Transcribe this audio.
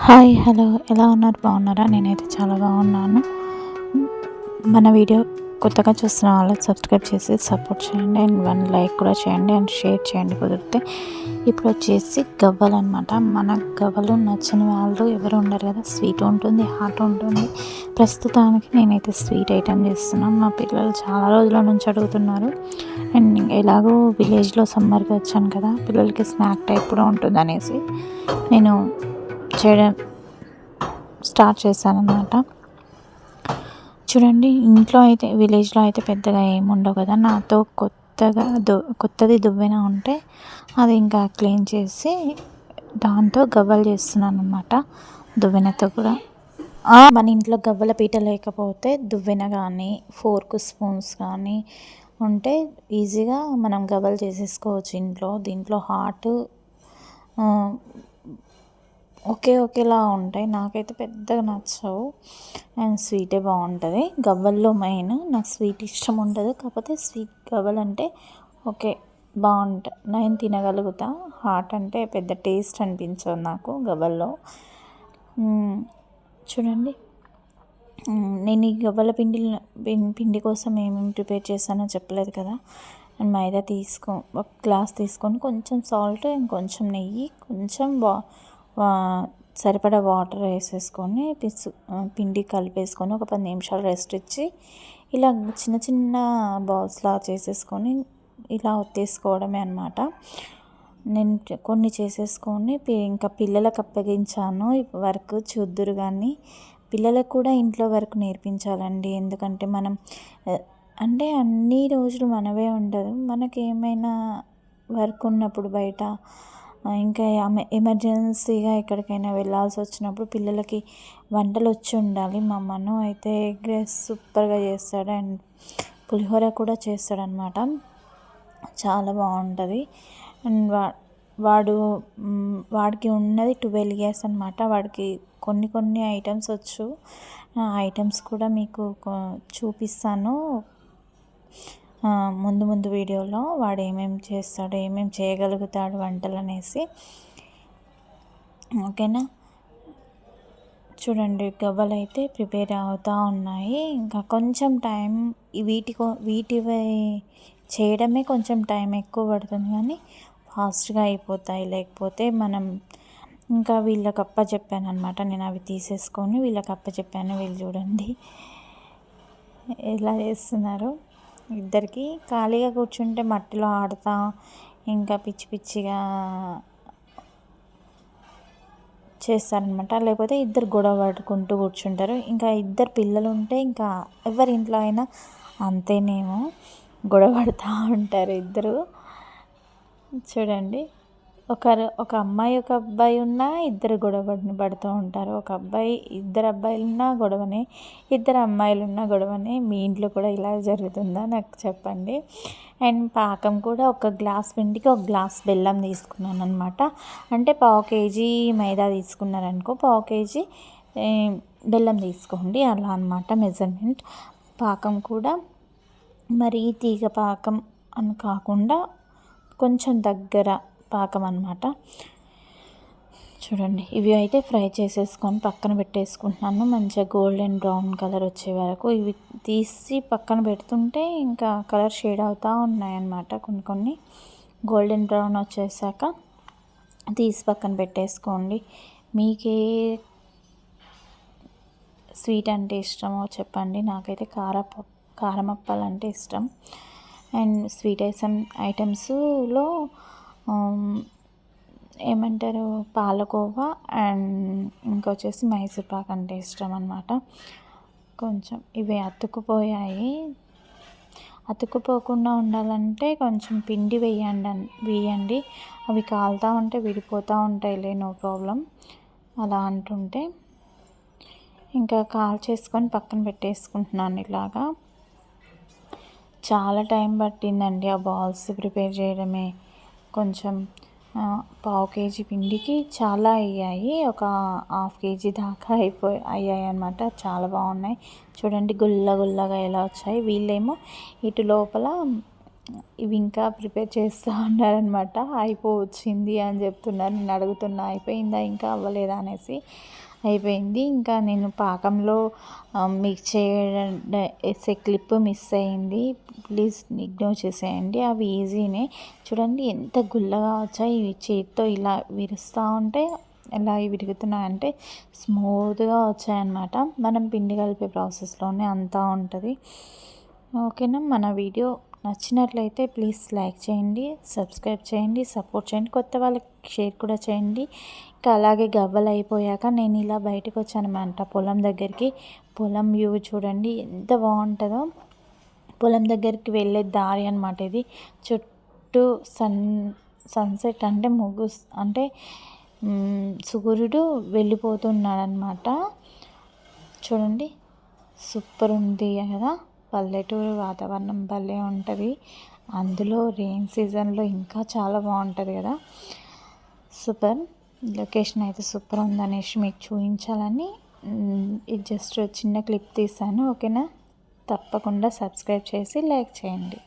Hi hello. ఎలా ఉన్నారు? బాగున్నారా? నేనైతే చాలా బాగున్నాను. మన వీడియో కొత్తగా చూస్తున్న వాళ్ళు సబ్స్క్రైబ్ చేసి సపోర్ట్ చేయండి. అండ్ వన్ లైక్ కూడా చేయండి. అండ్ షేర్ చేయండి కుదిరితే. ఇప్పుడు వచ్చేసి గవ్వలు అనమాట మన గవ్వలు నచ్చని వాళ్ళు ఎవరు ఉండరు కదా. స్వీట్ ఉంటుంది హాట్ ఉంటుంది. ప్రస్తుతానికి నేనైతే స్వీట్ ఐటెం చేస్తున్నాను. మా పిల్లలు చాలా రోజుల నుంచి అడుగుతున్నారు. అండ్ ఎలాగో విలేజ్లో సమ్మర్కి వచ్చాను కదా. పిల్లలకి స్నాక్ టైప్ కూడా ఉంటుంది అనేసి నేను చేయడం స్టార్ట్ చేశానన్నమాట. చూడండి ఇంట్లో అయితే విలేజ్లో అయితే పెద్దగా ఏమి ఉండవు కదా. నాతో కొత్తగా దు కొత్తది దువ్వెన ఉంటే అది ఇంకా క్లీన్ చేసి దాంతో గవ్వలు చేస్తున్నాను అనమాట దువ్వెనతో కూడా. మన ఇంట్లో గవ్వల పీట లేకపోతే దువ్వెన కానీ ఫోర్క్ స్పూన్స్ కానీ ఉంటే ఈజీగా మనం గవ్వలు చేసేసుకోవచ్చు ఇంట్లో. దీంట్లో హాట్ ఒకే ఒకేలా ఉంటాయి. నాకైతే పెద్దగా నచ్చవు. అండ్ స్వీటే బాగుంటుంది. గవ్వల్లో మెయిన్ నాకు స్వీట్ ఇష్టం ఉండదు. కాకపోతే స్వీట్ గవ్వలు అంటే ఓకే బాగుంటాయి నేను తినగలుగుతా. హాట్ అంటే పెద్ద టేస్ట్ అనిపించదు నాకు గవ్వల్లో. చూడండి. నేను ఈ గవ్వల పిండి పిండి కోసం ఏమేమి ప్రిపేర్ చేశానో చెప్పలేదు కదా. అండ్ మైదా తీసుకో ఒక గ్లాస్ తీసుకొని కొంచెం సాల్ట్ ఇంకొంచెం నెయ్యి కొంచెం బా సరిపడా వాటర్ వేసేసుకొని పిసు పిండి కలిపేసుకొని ఒక పది నిమిషాలు రెస్ట్ ఇచ్చి ఇలా చిన్న చిన్న బాల్స్లా చేసేసుకొని ఇలా ఒత్తేసుకోవడమే అనమాట నేను కొన్ని చేసేసుకొని ఇంకా పిల్లలకు అప్పగించాను. వర్క్ చూద్దురు కానీ పిల్లలకు కూడా ఇంట్లో వర్క్ నేర్పించాలండి. ఎందుకంటే మనం అంటే అన్ని రోజులు మనవే ఉండదు. మనకి ఏమైనా వర్క్ ఉన్నప్పుడు బయట ఇంకా ఎమర్జెన్సీగా ఎక్కడికైనా వెళ్ళాల్సి వచ్చినప్పుడు పిల్లలకి వంటలు వచ్చి ఉండాలి. మా మను అయితే ఎగ్ రైస్ సూపర్గా చేస్తాడు అండ్ పులిహోర కూడా చేస్తాడనమాట. చాలా బాగుంటుంది. అండ్ వా వాడు వాడికి ఉన్నది ట్వెల్వ్ ఇయర్స్ అనమాట. వాడికి కొన్ని కొన్ని ఐటమ్స్ వచ్చు. ఆ ఐటమ్స్ కూడా మీకు చూపిస్తాను. ముందు ముందు వీడియోలో వాడు ఏమేమి చేస్తాడు ఏమేమి చేయగలుగుతాడు వంటలు అనేసి ఓకేనా? చూడండి గవ్వలు అయితే ప్రిపేర్ అవుతూ ఉన్నాయి. ఇంకా కొంచెం టైం వీటికో వీటి చేయడమే కొంచెం టైం ఎక్కువ పడుతుంది కానీ ఫాస్ట్గా అయిపోతాయి. లేకపోతే మనం ఇంకా వీళ్ళకి అప్ప చెప్పాను అనమాట నేను అవి తీసేసుకొని వీళ్ళకి అప్ప చెప్పాను వీళ్ళు చూడండి. ఎలా చేస్తున్నారు? ఇద్దరికి ఖాళీగా కూర్చుంటే మట్టిలో ఆడుతా ఇంకా పిచ్చి పిచ్చిగా చేస్తారనమాట. లేకపోతే ఇద్దరు గొడవ పడుకుంటూ కూర్చుంటారు. ఇంకా ఇద్దరు పిల్లలు ఉంటే ఇంకా ఎవరి ఇంట్లో అయినా అంతేనేమో గొడవ పడుతూ ఉంటారు ఇద్దరు. చూడండి. ఒకరు ఒక అమ్మాయి ఒక అబ్బాయి ఉన్నా ఇద్దరు గొడవ పడుతూ ఉంటారు. ఒక అబ్బాయి ఇద్దరు అబ్బాయిలు ఉన్నా గొడవనే ఇద్దరు అమ్మాయిలు ఉన్న గొడవనే. మీ ఇంట్లో కూడా ఇలా జరుగుతుందా నాకు చెప్పండి. అండ్ పాకం కూడా ఒక గ్లాస్ పిండికి ఒక గ్లాస్ బెల్లం తీసుకున్నాను అనమాట అంటే పావు కేజీ మైదా తీసుకున్నారనుకో పావు కేజీ బెల్లం తీసుకోండి. అలా అనమాట మెజర్మెంట్. పాకం కూడా మరీ తీగ పాకం అని కాకుండా కొంచెం దగ్గర పాకం అనమాట చూడండి ఇవి అయితే ఫ్రై చేసేసుకొని పక్కన పెట్టేసుకుంటున్నాను. మంచిగా గోల్డెన్ బ్రౌన్ కలర్ వచ్చే వరకు. ఇవి తీసి పక్కన పెడుతుంటే ఇంకా కలర్ షేడ్ అవుతూ ఉన్నాయన్నమాట కొన్ని కొన్ని. గోల్డెన్ బ్రౌన్ వచ్చేసాక తీసి పక్కన పెట్టేసుకోండి. మీకే స్వీట్ అంటే ఇష్టమో చెప్పండి. నాకైతే కార కారం అప్పాలంటే ఇష్టం. అండ్ స్వీట్ ఐటమ్ ఐటమ్స్లో ఏమంటారు పాలకోవా అండ్ ఇంకొచ్చేసి మైసూర్పాక్ అంటే ఇష్టం అనమాట కొంచెం ఇవి అతుక్కుపోయాయి. అతుక్కుపోకుండా ఉండాలంటే కొంచెం పిండి వేయండి వేయండి. అవి కాలుతూ ఉంటే విడిపోతూ ఉంటాయిలే నో ప్రాబ్లం. అలా అంటుంటే ఇంకా కాల్ చేసుకొని పక్కన పెట్టేసుకుంటున్నాను ఇలాగా. చాలా టైం పట్టిందండి ఆ బాల్స్ ప్రిపేర్ చేయడమే. కొంచెం పావు కేజీ పిండికి చాలా అయ్యాయి. ఒక హాఫ్ కేజీ దాకా అయిపోయి అయ్యాయి అనమాట చాలా బాగున్నాయి. చూడండి గుల్ల గుల్లగా ఎలా వచ్చాయి. వీళ్ళేమో ఇటు లోపల ఇవి ఇంకా ప్రిపేర్ చేస్తూ ఉన్నారనమాట అయిపోవచ్చింది అని చెప్తున్నారు. నేను అడుగుతున్నా అయిపోయిందా ఇంకా అవ్వలేదా అనేసి. అయిపోయింది. ఇంకా నేను పాకంలో మిక్స్ చేయడం వేసే క్లిప్ మిస్ అయింది. ప్లీజ్ ఇగ్నోర్ చేసేయండి. అవి ఈజీనే. చూడండి ఎంత గుల్లగా వచ్చాయి. ఇవి చేతితో ఇలా విరుస్తూ ఉంటే ఎలా విరుగుతున్నాయంటే స్మూత్గా వచ్చాయన్నమాట. మనం పిండి కలిపే ప్రాసెస్లోనే అంతా ఉంటుంది. ఓకేనా? మన వీడియో నచ్చినట్లయితే ప్లీజ్ లైక్ చేయండి సబ్స్క్రైబ్ చేయండి సపోర్ట్ చేయండి కొత్త వాళ్ళకి షేర్ కూడా చేయండి. ఇంకా అలాగే గవ్వలు అయిపోయాక నేను ఇలా బయటకు వచ్చానమాట పొలం దగ్గరికి పొలం వ్యూ చూడండి ఎంత బాగుంటుందో. పొలం దగ్గరికి వెళ్ళే దారి అనమాట ఇది. చుట్టూ సన్ సన్సెట్ అంటే ముగ్గు అంటే సూర్యుడు వెళ్ళిపోతున్నాడనమాట చూడండి సూపర్ ఉంది కదా. పల్లెటూరు వాతావరణం భలే ఉంటుంది. అందులో రెయిన్ సీజన్లో ఇంకా చాలా బాగుంటుంది కదా. సూపర్ లొకేషన్ అయితే సూపర్ ఉందనేసి మీకు చూపించాలని. ఇది జస్ట్ చిన్న క్లిప్ తీసాను ఓకేనా? తప్పకుండా సబ్స్క్రైబ్ చేసి లైక్ చేయండి.